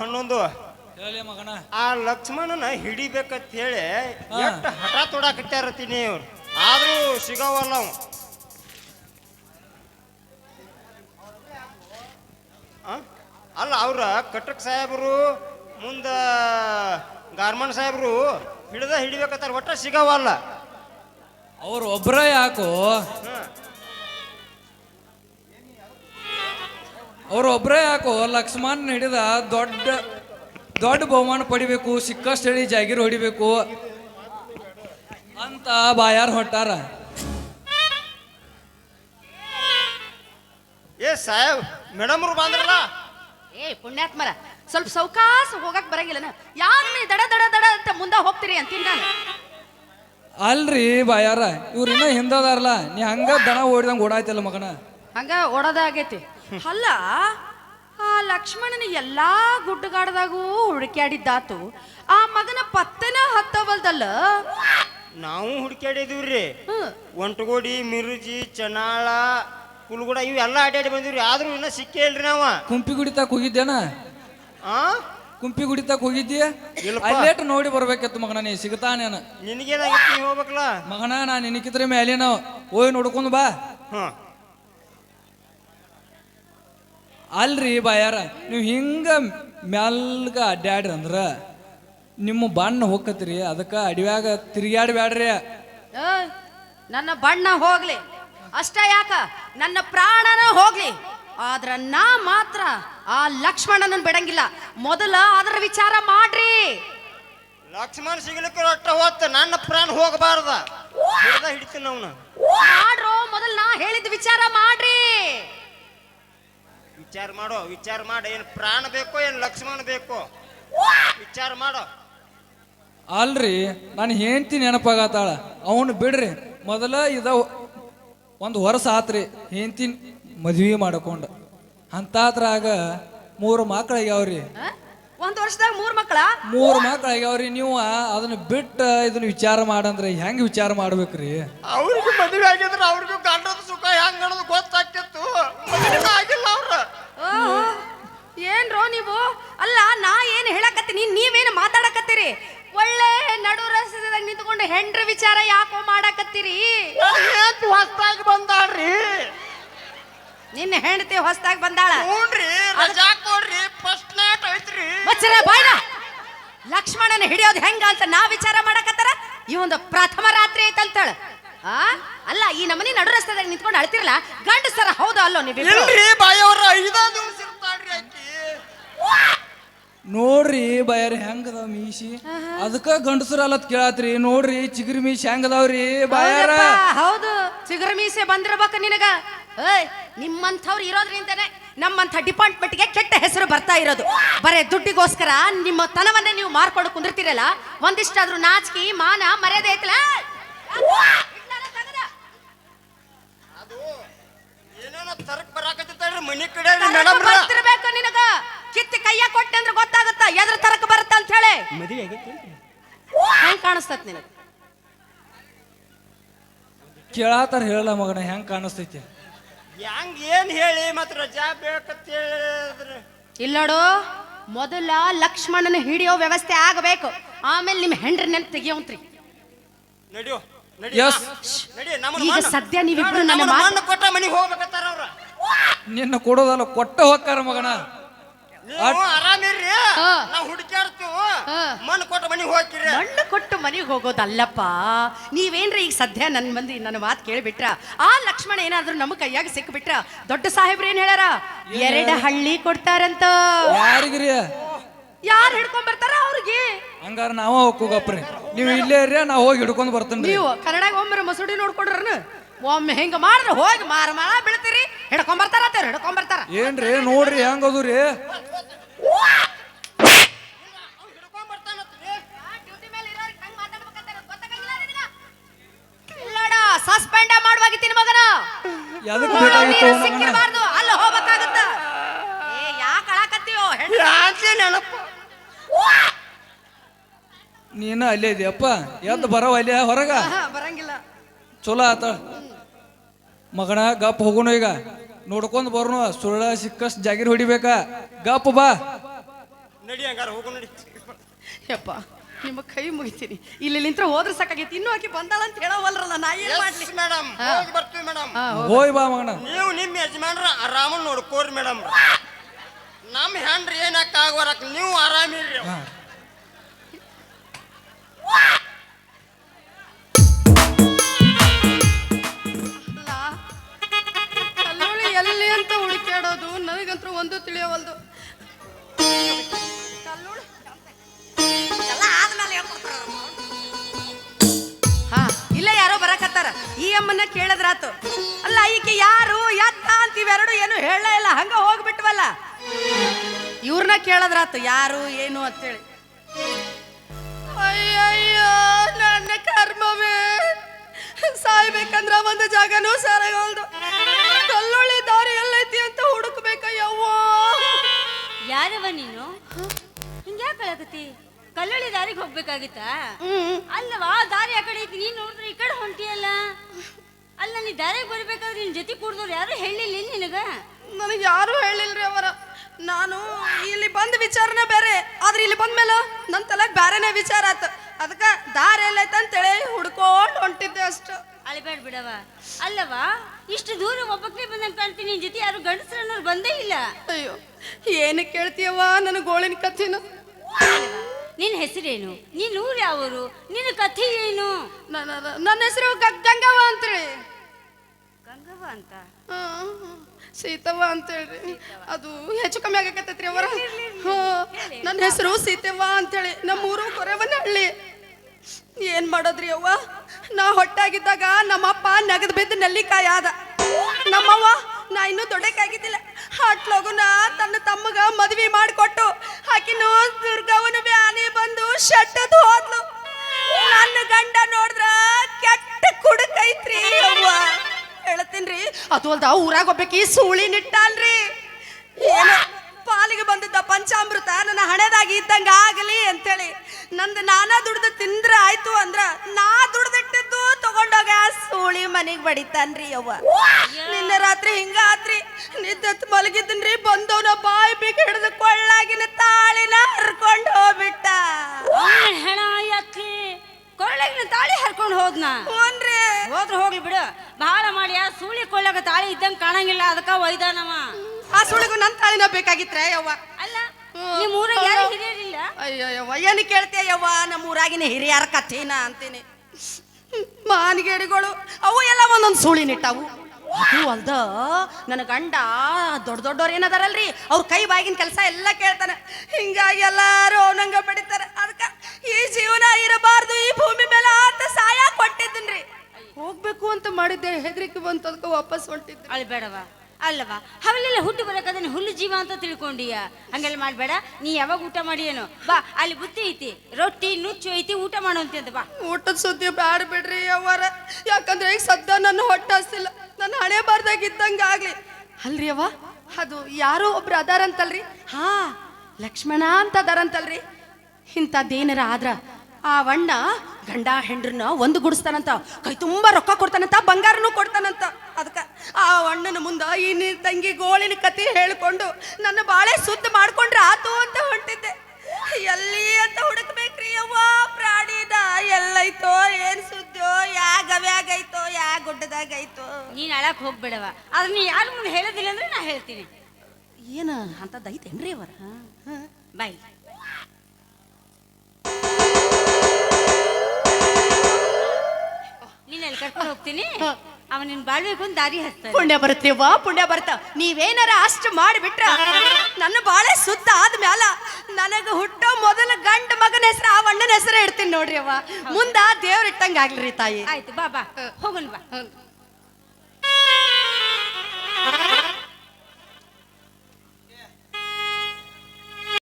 ಹನ್ನೊಂದು. ಹೇಳಿ ಮಗನ. ಆ ಲಕ್ಷ್ಮಣನ ಹಿಡಿಬೇಕಂತ ಹೇಳಿ. ಎಷ್ಟು ಹಠ ತೊಡಾಕತ್ಯಾರತ್ತೀನಿ ಇವ್ರು. ಆದ್ರೂ ಸಿಗವಲ್ಲ ಅವ ಅಲ್ಲ ಅವ್ರ ಕಟಕ್ ಸಾಹೇಬರು ಮುಂದ ಗಾರ್ಮನ್ ಸಾಹೇಬರು ಹಿಡ್ದ ಹಿಡಿಬೇಕಂತಾರ ಒಟ್ಟ ಸಿಗವಲ್ಲ. ಅವ್ರು ಒಬ್ರ ಯಾಕೋ? ಹಾ. ಅವ್ರು ಒಬ್ರೇ ಯಾಕೋ ಲಕ್ಷ್ಮಣ್ ಹಿಡಿದ ದೊಡ್ಡ ದೊಡ್ಡ ಬಹುಮಾನ ಪಡಿಬೇಕು ಸಿಕ್ಕಷ್ಟು ಹೇಳಿ ಜಾಗಿರ್ ಹೊಡಿಬೇಕು ಅಂತ ಬಾಯಾರ್ ಹೊಟ್ಟಾರ ಏ ಸಾಹೇಬ್ ಮೇಡಮ್ ಬಂದ್ರಲ್ಲ? ಏ ಪುಣ್ಯಾತ್ಮರ ಸ್ವಲ್ಪ ಸೌಕಾಸ ಹೋಗಕ್ ಬರಂಗಿಲ್ಲನ? ಯಾರು ದಡ ದಡ ದಡ ಅಂತ ಮುಂದೆ ಹೋಗ್ತೀರಿ ಅಂತೀನಿ ನಾನು. ಅಲ್ರಿ ಬಾಯಾರ ಇವ್ರು ಇನ್ನೂ ಹಿಂದದಾರಲ್ಲ ನೀ ಹಂಗ ದಣ ಓಡಿದಂಗ ಓಡಾಯ್ತಲ್ಲ ಮಗನ? ಹಂಗ ಓಡೋದಾಗೈತಿ ಅಲ್ಲ ಆ ಲಕ್ಷ್ಮಣನ ಎಲ್ಲಾ ಗುಡ್ಡಗಾಡದಾಗೂ ಹುಡುಕ್ಯಾಡಿದ್ದಾತು. ಆ ಮಗನ ಪತ್ತೆನ ಹತ್ತವಲ್ದಲ್ಲ? ನಾವು ಹುಡುಕ್ಯಾಡಿದೀವ್ರಿ. ಒಂಟಗೋಡಿ ಮಿರುಜಿ ಚನಾಳ ಕುಲ್ಗುಡ ಇವೆಲ್ಲ ಅಡ್ಡಾಡಿ ಬಂದಿವ್ರಿ. ಆದ್ರೂ ಇನ್ನ ಸಿಕ್ಕೇ ಇಲ್ರಿ ನಾವ. ಕುಂಪಿ ಗುಡಿತಾಕ ಹೋಗಿದ್ದೇನ? ಆ? ಕುಂಪಿ ಗುಡಿತಾಕ ಹೋಗಿದ್ದೀಯ ಇಲ್ಲಪ್ಪ. ಅಲ್ಲೇಟ್ ನೋಡಿ ಬರ್ಬೇಕಿತ್ತು ಮಗನ ನೀ ಸಿಗ್ತಾನೇನ ನಿನಗೇನಾಗಿತ್ತು ನೀ ಹೋಗ್ಬೇಕಲ್ಲ? ಮಗನ ನಾ ನಿನಕಿದ್ರೆ ನಾವು ಓಯ್ ನೋಡ್ಕೊಂಡು ಬಾ. ಹಾ ಅಲ್ರಿ ಬಾಯಾರ ನೀವು ಹಿಂಗ ಮ್ಯಾಲ್ಗ ಅಡ್ಡಾಡ್ರಿ ಅಂದ್ರ ನಿಮ್ಮ ಬಣ್ಣ ಹೋಗತ್ರಿ ಅದಕ್ಕೆ ಅಡಿವ್ಯಾಗ ತಿರುಗಾಡ್ಬ್ಯಾಡ್ರಿ ಏಯ್, ನನ್ನ ಬಣ್ಣ ಹೋಗ್ಲಿ. ಅಷ್ಟ ಯಾಕ? ನನ್ನ ಪ್ರಾಣನ ಹೋಗ್ಲಿ. ಆದ್ರ ನಾ ಮಾತ್ರ ಆ ಲಕ್ಷ್ಮಣನ ಬಿಡಂಗಿಲ್ಲ. ಮೊದಲ ಅದರ ವಿಚಾರ ಮಾಡ್ರಿ. ಲಕ್ಷ್ಮಣ ಸಿಗ್ಲಿಕ್ಕೆ ರೊಟ್ಟ ಹೊತ್ತು ನನ್ನ ಪ್ರಾಣ ಹೋಗಬಾರ್ದ. ಹಿಡ್ತೀನಿ ಹಿಡಿತೀನಿ ಅವನು. ಮಾಡ್ರೋ ಮೊದಲು ನಾ ಹೇಳಿದ ವಿಚಾರ ಮಾಡ್ರಿ. ವಿಚಾರ ಮಾಡೋ ವಿಚಾರ ಮಾಡ. ಏನ್ ಪ್ರಾಣ ಬೇಕೋ ಏನ್ ಲಕ್ಷ್ಮಣ ಬೇಕೋ? ವಿಚಾರ ಮಾಡೋ. ಅಲ್ರಿ ನಾನು ಹೆಂಡ್ತಿ ನೆನಪಾಗತ್ತಾಳ. ಅವನು ಬಿಡ್ರಿ ಮೊದಲ ಇದ ಒಂದು ವರ್ಷ ಆತ್ರಿ ಹೇಂತಿ ಮದ್ವಿ ಮಾಡ್ಕೊಂಡ. ಅಂತಾದ್ರಾಗ ಮೂರು ಆ? ಒಂದ್ ವರ್ಷದಾಗ ಮೂರ್ ಮಕ್ಕಳ ಮೂರು ಮಕ್ಕಳಾಗ್ಯಾವ್ರಿ ನೀವು ಅದನ್ನ ಬಿಟ್ಟು ಇದನ್ನ ವಿಚಾರ ಮಾಡಂದ್ರೆ ಹೆಂಗ್ ವಿಚಾರ ಮಾಡ್ಬೇಕ್ರಿ? ಅವ್ರಿಗೂ ಮದುವೆ ಆಗಿದ್ರೆ ಅವ್ರಿಗೂ ಗಂಡದ ಸುಖ ಹೆಂಗ್ ಅನ್ನೋದು ಗೊತ್ತಾಗ್ತಿತ್ತು. ಮದುವೆ ಆಗಿಲ್ಲ. ಏನ್ರೋ ನೀವು? ಅಲ್ಲ ನಾ ಏನು ಹೇಳಕತ್ತೀನಿ? ನೀವೇನು ಮಾತಾಡಕತ್ತೀರಿ? ಒಳ್ಳೆ ನಡು ರಸ್ತೆದಾಗ ನಿಂತ್ಕೊಂಡು ಹೆಂಡ್ರ ವಿಚಾರ ಯಾಕೋ ಮಾಡಕತ್ತೀರಿ? ಹೊಸ್ತಾಗಿ ಬಂದಾಳ್ರಿ. ನಿನ್ನ ಹೆಂಡತಿ ಹೊಸ್ದಾಗ್ ಬಂದಾಳ. ಹ್ಞೂನ್ರಿ ರಜಾ ಕೊಡ್ರಿ ಫಸ್ಟ್ ನೈಟ್ ಐತ್ರಿ. ಮಚ್ಚರ ಬಾಯ್ನ! ಲಕ್ಷ್ಮಣನ ಹಿಡಿಯೋದು ಹೆಂಗ ಅಂತ ನಾ ವಿಚಾರ ಮಾಡಕತ್ತಾರ? ಈ ಒಂದು ಪ್ರಥಮ ರಾತ್ರಿ ಐತಂತಾಳ. ಆ? ಅಲ್ಲ ಈ ನಮ್ಮನೆ ನಡು ರಸ್ತೆದಾಗ ನಿಂತ್ಕೊಂಡು ಅಳ್ತಿರಲ್ಲ? ಗಂಡಸರ ಹೌದಾ ಅಲ್ಲೋ ನೀವು ಇಲ್ರಿ ಬಾಯವ್ರ ಐದಾ ದಿವಸ ಇರ್ತಾಳ್ರಿ ಆಕಿ ನೋಡ್ರಿ ಬಯರ್ ಹೆಂಗದ ಮೀಸಿ ಅದಕ್ಕ ಗಂಡಸರ ಅಲ್ಲತ್ ಕೇಳತ್ರಿ. ನೋಡ್ರಿ ಚಿಗುರಿ ಮೀಸಿ ಹೆಂಗದಾವ್ರಿ ಬಾಯಾರ ಹೌದು. ಚಿಗುರು ಮೀಸೆ ಬಂದಿರ್ಬೇಕ ನಿನಗ. ಏಯ್ ನಿಮ್ಮಂಥವ್ರು ಇರೋದ್ರಿಂದನೇ ನಮ್ಮಂಥ ಡಿಪಾರ್ಟ್ಮೆಂಟ್ಗೆ ಕೆಟ್ಟ ಹೆಸರು ಬರ್ತಾ ಇರೋದು. ಬರೇ ದುಡ್ಡಿಗೋಸ್ಕರ ನಿಮ್ಮ ತನವನ್ನೇ ನೀವು ಮಾರ್ಕೊಂಡು ಕುಂದಿರ್ತೀರಲ್ಲ? ಒಂದಿಷ್ಟಾದ್ರೂ ನಾಚಿಕೆ ಮಾನ ಮರ್ಯಾದೆ ಐತಲ್ಲ? ಮನಿ ಕಡೆ ಮೇಡಮ್ ಬರ್ತಿರ್ಬೇಕು ನಿನಗ. ಕಿತ್ತಿ ಕೈಯ ಕೊಟ್ಟೆ ಅಂದ್ರೆ ಗೊತ್ತಾಗುತ್ತ? ಎದ್ರ ತರಕ ಬರುತ್ತ ಅಂತ ಹೇಳಿ. ಮದುವೆ ಆಗೈತಿ ಹೆಂಗ್ ಕಾಣಿಸ್ತತ್ ನಿನಗ? ಕೇಳಾತಾರ ಹೇಳಲ್ಲ ಮಗನ ಹೆಂಗ್ ಕಾಣಿಸ್ತೈತಿ? ಹೆಂಗ್ ಏನ್ ಹೇಳಿ ಮತ್ ರಜಾ ಬೇಕಂತ ಹೇಳಿದ್ರೆ ಇಲ್ಲ ನೋಡು ಮೊದಲ ಲಕ್ಷ್ಮಣನ ಹಿಡಿಯೋ ವ್ಯವಸ್ಥೆ ಆಗಬೇಕು. ಆಮೇಲೆ ನಿಮ್ಮ ಹೆಂಡ್ರ ನೆನ್ ತೆಗಿಯೋಂತ್ರಿ. ನಡಿಯೋ ನಡಿ. ನಡಿ ನಮ್ಮ ಈಗ ಸದ್ಯ ನೀವಿಬ್ರು ನನ್ನ ಮಾತು- ಕೊಟ್ಟ ಮನೆಗೆ ಹೋಗ್ಬೇಕತ್ತಾರ ಅವ್ರ ನಿನ್ನ ಕೊಡೋದಲ್ಲ ಕೊಟ್ಟ ಹೋಗ್ತಾರ ಮಗನ. ನೀವು ಆರಾಮಿರ್ರಿ. ನಾವು ಹುಡುಕ್ಯಾಡ್ತೀವಿ. ಹಾ. ಮಣ್ಣು ಕೊಟ್ಟ ಮನಿಗೆ ಹೋಗ್ತೀರಿ. ಮಣ್ಣು ಕೊಟ್ಟು ಮನೆಗೆ ಹೋಗೋದಲ್ಲಪ್ಪ. ನೀವೇನ್ರಿ ಈಗ ಸದ್ಯ ನನ್ನ ಮಂದಿ ನನ್ನ ಮಾತು ಕೇಳಿಬಿಟ್ರ? ಆ ಲಕ್ಷ್ಮಣ ಏನಾದ್ರೂ ನಮ್ಮ ಕೈಯಾಗ ಸಿಕ್ಬಿಟ್ರ? ದೊಡ್ಡ ಸಾಹೇಬ್ರು ಏನ್ ಹೇಳ್ಯಾರ? ಎರಡು ಹಳ್ಳಿ ಕೊಡ್ತಾರಂತ. ಯಾರಿಗ್ರಿ? ಯಾರು ಹಿಡ್ಕೊಂಡ್ ಬರ್ತಾರ ಅವ್ರಿಗೆ? ಹಂಗಾರ ನಾವ ಹೋಗ್ರಿ ನೀವು ಇಲ್ಲೇ ಇರ್ರಿ ನಾ ಹೋಗಿ ಹಿಡ್ಕೊಂಡ್ ಬರ್ತೀನಿ ನೀವು ಕನ್ನಡ ಒಮ್ಮೆ ಮಸೂಡಿ ನೋಡ್ಕೊಂಡ್ರನ? ಒಮ್ಮೆ ಹೆಂಗ ಮಾಡ್ರ ಹೋಗಿ ಮಾರ ಮಾರ ಬೀಳ್ತೀರಿ. ಹಿಡ್ಕೊಂಡ್ ಬರ್ತಾರ ಅಂತ ಹಿಡ್ಕೊಂಡ್ ಬರ್ತಾರ ಏನ್ರಿ ನೋಡ್ರಿ ಹೆಂಗದು ರೀ? ಸಸ್ಪೆಂಡ್ ಮಾಡುವಾಗಿತ್ತೀನಿ ಮಗನ. ಎದಕ್ ನೋಡು, ಬೇಕಾಗಿತ್ತು ನೀನು ಮಗನ ಸಿಕ್ಕಿರ್ಬಾರ್ದು ಅಲ್ಲಿ ಹೋಗ್ಬೇಕಾಗತ್ತ. ಏ ಯಾಕೆ ಅಳಕತ್ತೀಯೋ ಹೆಣ್ಣು ಯಾಕೆ ನೆನಪು? ನೀನ ಅಲ್ಲೇ ಇದೆಯಪ್ಪ? ಎದ್ದು ಬರವ ಅಲ್ಲೇ ಹೊರಗ? ಬರಂಗಿಲ್ಲ. ಚಲೋ ಆತ. ಮಗನ ಗಪ್ ಹೋಗೋಣ ಈಗ. ನೋಡ್ಕೊಂಡ್ ಬರ್ನು ಸುಳ್ಳ ಸಿಕ್ಕಷ್ಟು ಜಾಗಿರ್ ಹೊಡಿಬೇಕಾ. ಗಪ್ ಬಾ. ನಡಿ ಹಂಗಾರ ಹೋಗು ನಡಿ. ಯಪ್ಪ ನಿಮ್ಮ ಕೈ ಮುಗಿತೀನಿ. ಇಲ್ಲಿ ನಿಂತ್ರ ಹೋದ್ರೆ ಸಾಕಾಗೈತಿ. ಇನ್ನೂ ಆಕಿ ಬಂದಾಳ ಅಂತ ಹೇಳವಲ್ರಲ್ಲ ನಾ ಏನ್ ಮಾಡ್ಲಿ? ಮೇಡಮ್ ಹೋಗಿ ಬರ್ತೀವಿ ಮೇಡಮ್ ಹಾ, ಹೋಗ್. ಹೋಯ್ ಬಾ ಮಗನ. ನೀವು ನಿಮ್ಮ ಯಜಮಾನ್ರ ಆರಾಮ ನೋಡ್ಕೋರಿ ಮೇಡಮ್ ನಮ್ಮ ಹೆಂಡ್ರಿ ಏನಕ್ಕ ಆಗೋರಕ್ ನೀವು ಆರಾಮಿರ್ರಿ. ಹಾ. ಅಮ್ಮನ್ನ ಕೇಳಿದ್ರಾತು. ಅಲ್ಲ, ಈಕೆ ಯಾರು, ಎತ್ತ ಅಂತ ಇವೆರಡು ಏನು ಹೇಳಲೇ ಇಲ್ಲ. ಹಂಗ ಹೋಗ್ಬಿಟ್ವಲ್ಲ. ಇವ್ರನ್ನ ಕೇಳದ್ರಾತು, ಯಾರು, ಏನು ಅಂತೇಳಿ. ಅಯ್ಯಯ್ಯೋ, ನನ್ನ ಕರ್ಮವೇ. ಸಾಯ್ಬೇಕಂದ್ರ ಒಂದು ಜಾಗನೂ ಸರಗಲ್ದು. ಕಲ್ಲಳ್ಳಿ ದಾರಿಗೆ ಹೋಗ್ಬೇಕಾಗಿತ್ತಾ? ಅಲ್ಲವಾ ದಾರಿ ಆ ಕಡೆ ಐತಿ ನೀನ್ ನೋಡಿದ್ರೆ ಈ ಕಡೆ ಹೊಂಟಿಯಲ್ಲ? ಅಲ್ಲ ನೀ ದಾರಿಗೆ ಬರ್ಬೇಕಾದ್ರೆ ನಿನ್ ಜೊತೆ ಕೂಡ್ದವ್ರು ಯಾರು ಹೇಳಿಲ್ಲ ನಿನಗ? ನನಗೆ ಯಾರು ಹೇಳಿಲ್ರಿ ಅವರ. ನಾನು ಇಲ್ಲಿ ಬಂದ ವಿಚಾರನೇ ಬೇರೆ ಆದ್ರೆ ಇಲ್ಲಿ ಬಂದ್ಮೇಲೆ ನನ್ನ ತಲೆಗೆ ಬೇರೆನೇ ವಿಚಾರ ಆತು ಅದಕ್ಕೆ ದಾರಿ ಎಲ್ಲೈತೆ ಅಂತೇಳಿ ಹುಡ್ಕೊಂಡು ಹೊಂಟಿದ್ದೆ ಅಷ್ಟು. ಅಳಿಬೇಡ ಬಿಡವ ಅಲ್ಲವಾ ಇಷ್ಟು ದೂರ ಒಬ್ಬಕ್ಕೆ ಬಂದಂಗೆ ಕಾಣ್ತೀನಿ ನಿನ್ ಜೊತೆ ಯಾರು ಗಂಡಸ್ರನ್ನೋರು ಬಂದೇ ಇಲ್ಲ. ಅಯ್ಯೋ ಏನಕ್ಕೆ ಕೇಳ್ತೀಯವ್ವ ನನ್ನ ಗೋಳಿನ ಕಥೆನ? ನಿನ್ನ ಹೆಸರೇನು? ನಿನ್ನ ಊರು ಯಾವೂರು? ನಿನ್ನ ಕಥೆ ಏನು? ನನ್ನ ಹೆಸರು ಗಂಗವ್ವ ಅಂತೇಳಿ ಗಂಗವ್ವ ಅಂತ? ಹ್ಮ್. ಅಂತ ಹೇಳ್ರಿ ಅದು ಹೆಚ್ಚು ಕಮ್ಮಿ ಆಗಕತ್ತೈತ್ರಿ ಅವರ. ನನ್ನ ಹೆಸರು ಸೀತವ್ವ ಅಂತೇಳಿ. ನಮ್ಮೂರು ಕೊರೆವನಹಳ್ಳಿ. ಏನ್ ಮಾಡೋದ್ರಿ ಅವ್ವ? ನಾ ಹೊಟ್ಟಾಗಿದ್ದಾಗ ನಮ್ಮಪ್ಪ ನಗದ್ ಬಿದ್ದು ನೆಲ್ಲಿಕಾಯಿ ಆದ. ನಮ್ಮವ್ವ ನಾ ಇನ್ನೂ ದೊಡ್ಡಕ್ಕಾಗಿದ್ದಿಲ್ಲ. ಹಾಟ್ಲೋಗುನ ತನ್ನ ತಮ್ಮಗ ಮದ್ವಿ ಮಾಡಿಕೊಟ್ಟು ಆಕಿನು ದುರ್ಗವನ ಬ್ಯಾನಿ ಬಂದು ಶಟ್ಟದ್ ಹೋದ್ಲು. ನನ್ನ ಗಂಡ ನೋಡಿದ್ರ ಕೆಟ್ಟ ಕುಡುಕೈತ್ರಿ ಅವ್ವ ಹೇಳ್ತೀನ್ರಿ, ಅದು ಅಲ್ದ ಊರಾಗ ಒಬ್ಬಕಿ ಸೂಳಿ ನಿಟ್ಟಲ್ರಿ ಏನು, ಪಾಲಿಗೆ ಬಂದಿದ್ದ ಪಂಚಾಮೃತ ನನ್ನ ಹಣೆದಾಗಿ ಇದ್ದಂಗ ಆಗಲಿ ಅಂತೇಳಿ. ನಂದು ನಾನಾ ದುಡ್ದು ತಿಂದ್ರ ಆಯ್ತು ಅಂದ್ರ ನಾ ದುಡ್ದಿಟ್ಟಿದ್ದು ತಗೊಂಡೋಗ ಸೂಳಿ ಮನೆಗ್ ಬಡಿತಾನ್ರಿ ಅವ್ವ ನಿನ್ನೆ ರಾತ್ರಿ ಹಿಂಗ ಆತ್ರಿ ನಿದ್ದತ್ ಮಲಗಿದ್ದನ್ರಿ ಬಂದವನ ಬಾಯಿ ಬಿಗ್ ಹಿಡಿದು ಕೊಳ್ಳಾಗಿನ ತಾಳಿನ ಹರ್ಕೊಂಡು ಹೋಗ್ಬಿಟ್ಟ. ಹೆಣ ಕೊಳ್ಳಗಿನ ತಾಳಿ ಹರ್ಕೊಂಡು ಹೋದ್ನ ಹ್ಞೂನ್ರಿ ಹೋದ್ರ ಹೋಗ್ಲಿ ಬಿಡು. ಬಹಳ ಮಾಡಿ ಆ ಸೂಳಿ ಕೊಳ್ಳಾಗ ತಾಳಿ ಇದ್ದಂಗ ಕಾಣಂಗಿಲ್ಲ ಅದಕ್ಕ ಒಯ್ದಾನವ ಆ ಸುಳಿಗೂ ನನ್ನ ತಾಳಿನ ಬೇಕಾಗಿತ್ರ ಯವ್ವ? ಅಲ್ಲ ನಿಮ್ಮ ಊರಾಗ ಯಾರು ಹಿರಿಯರಿಲ್ಲ? ಅಯ್ಯೋ ಏನು ಕೇಳ್ತೀಯ ಯವ್ವ? ನಮ್ಮ ಊರಾಗಿನ ಹಿರಿಯರ ಕಥೆನ ಅಂತೀನಿ. ಮಾನಿಗೇಡಿಗಳು, ಅವು ಎಲ್ಲ ಒಂದೊಂದು ಸುಳಿ ನಿಟ್ಟವು ಅದು ಅಲ್ದ, ನನ್ನ ಗಂಡ ದೊಡ್ಡ ದೊಡ್ಡವ್ರು ಏನದಾರಲ್ರಿ? ಅವ್ರ ಕೈ ಬಾಗಿನ ಕೆಲಸ ಎಲ್ಲ ಕೇಳ್ತಾನೆ. ಹಿಂಗಾಗಿ ಎಲ್ಲಾರು ಅವನಂಗ ಪಡಿತಾರೆ ಅದಕ್ಕೆ ಈ ಜೀವನ ಇರಬಾರ್ದು, ಈ ಭೂಮಿ ಮೇಲೆ ಆತ ಸಾಯ ಕೊಟ್ಟಿದ್ದನ್ರಿ. ಹೋಗ್ಬೇಕು ಅಂತ ಮಾಡಿದ್ದೆ, ಹೆದರಿಕೆ ಬಂತು ಅದಕ್ಕೆ ವಾಪಸ್ ಹೊಂಟಿದ್ದೆ. ಅಳ್ಬೇಡವ ಅಲ್ಲವಾ? ಅವಲ್ಲೆಲ್ಲ ಹುಟ್ಟು ಬರಕದನ್ನ ಹುಲ್ಲು ಜೀವ ಅಂತ ತಿಳ್ಕೊಂಡಿಯ? ಹಂಗೆಲ್ಲ ಮಾಡಬೇಡ. ನೀ ಯಾವಾಗ ಊಟ ಮಾಡಿ ಏನು ಬಾ, ಅಲ್ಲಿ ಬುತ್ತಿ ಐತಿ. ರೊಟ್ಟಿ, ನುಚ್ಚು ಐತಿ, ಊಟ ಮಾಡು ಅಂತ ಬಾ. ಊಟದ ಸುದ್ದಿ ಬ್ಯಾಡ ಬಿಡ್ರಿ ಅವರ ಯಾಕಂದ್ರೆ ಈಗ ಸದ್ಯ ನನ್ನ ಹೊಟ್ಟೆ ಹಸಿಲ್ಲ. ನನ್ನ ಹಣೆ ಬಾರ್ದಾಗಿದ್ದಂಗೆ ಆಗ್ಲಿ. ಅಲ್ರಿ ಅವ ಅದು ಯಾರೋ ಒಬ್ರು ಅದಾರಂತಲ್ರಿ? ಹಾ, ಲಕ್ಷ್ಮಣ ಅಂತ ಅದಾರಂತಲ್ರಿ. ಇಂಥದ್ದೇನಾರ ಆದ್ರ ಆ ವಣ್ಣ ಗಂಡ ಹೆಂಡ್ರನ್ನ ಒಂದು ಗುಡಿಸ್ತಾನಂತ, ಕೈ ತುಂಬಾ ರೊಕ್ಕ ಕೊಡ್ತಾನಂತ, ಬಂಗಾರನು ಕೊಡ್ತಾನಂತ. ಅದಕ್ಕ ಆ ಅಣ್ಣನ ಮುಂದೆ ಈ ನಿನ್ ತಂಗಿ ಗೋಳಿನ ಕತಿ ಹೇಳ್ಕೊಂಡು ನನ್ನ ಬಾಳೆ ಸುದ್ದ ಮಾಡ್ಕೊಂಡ್ರೆ ಆತು ಅಂತ ಹೊಂಟಿದ್ದೆ. ಎಲ್ಲಿ ಅಂತ ಹುಡುಕ್ಬೇಕ್ರಿ ಅವ್ವ ಪ್ರಾಣಿದ ಎಲ್ಲೈತೋ ಏನ್ ಸುದ್ದೋ ಯಾ ಗವ್ಯಾಗೈತೋ ಯಾ ಗುಡ್ಡದಾಗೈತೋ. ನೀನ್ ಅಳಕ್ ಹೋಗ್ಬೇಡವ ಆದ್ರೆ ನೀ ಯಾರು ಮುಂದೆ ಹೇಳೋದಿಲ್ಲ ಅಂದ್ರೆ ನಾ ಹೇಳ್ತೀನಿ. ಏನ ಅಂತದೈತೇನ್ರಿ ಅವರ? ಬಾಯ್ ನೀನ್ ಅಲ್ಲಿ ಕರ್ಕೊಂಡು ಹೋಗ್ತೀನಿ? ಅವ ನಿನ್ ಬಾಳ್ಬೇಕು ಅಂತ ದಾರಿ ಹಚ್ತಾನೆ ಪುಣ್ಯ ಬರುತ್ತೇವ್ವ? ಪುಣ್ಯ ಬರ್ತಾವ ನೀವೇನಾರ ಅಷ್ಟು ಮಾಡಿಬಿಟ್ರ ನನ್ನ ಬಾಳೆ ಸುತ್ತ ಆದ್ಮ್ಯಾಲ ನನಗ ಹುಟ್ಟೋ ಮೊದಲ ಗಂಡ ಮಗನ ಹೆಸರು ಆ ಅಣ್ಣನ ಹೆಸರು ಇಡ್ತೀನಿ ನೋಡ್ರಿ ಅವ್ವ. ಮುಂದ ದೇವ್ರ ಇಟ್ಟಂಗ ಆಗ್ಲಿ ತಾಯಿ. ಆಯ್ತು ಬಾ ಬಾ. ಬಾ.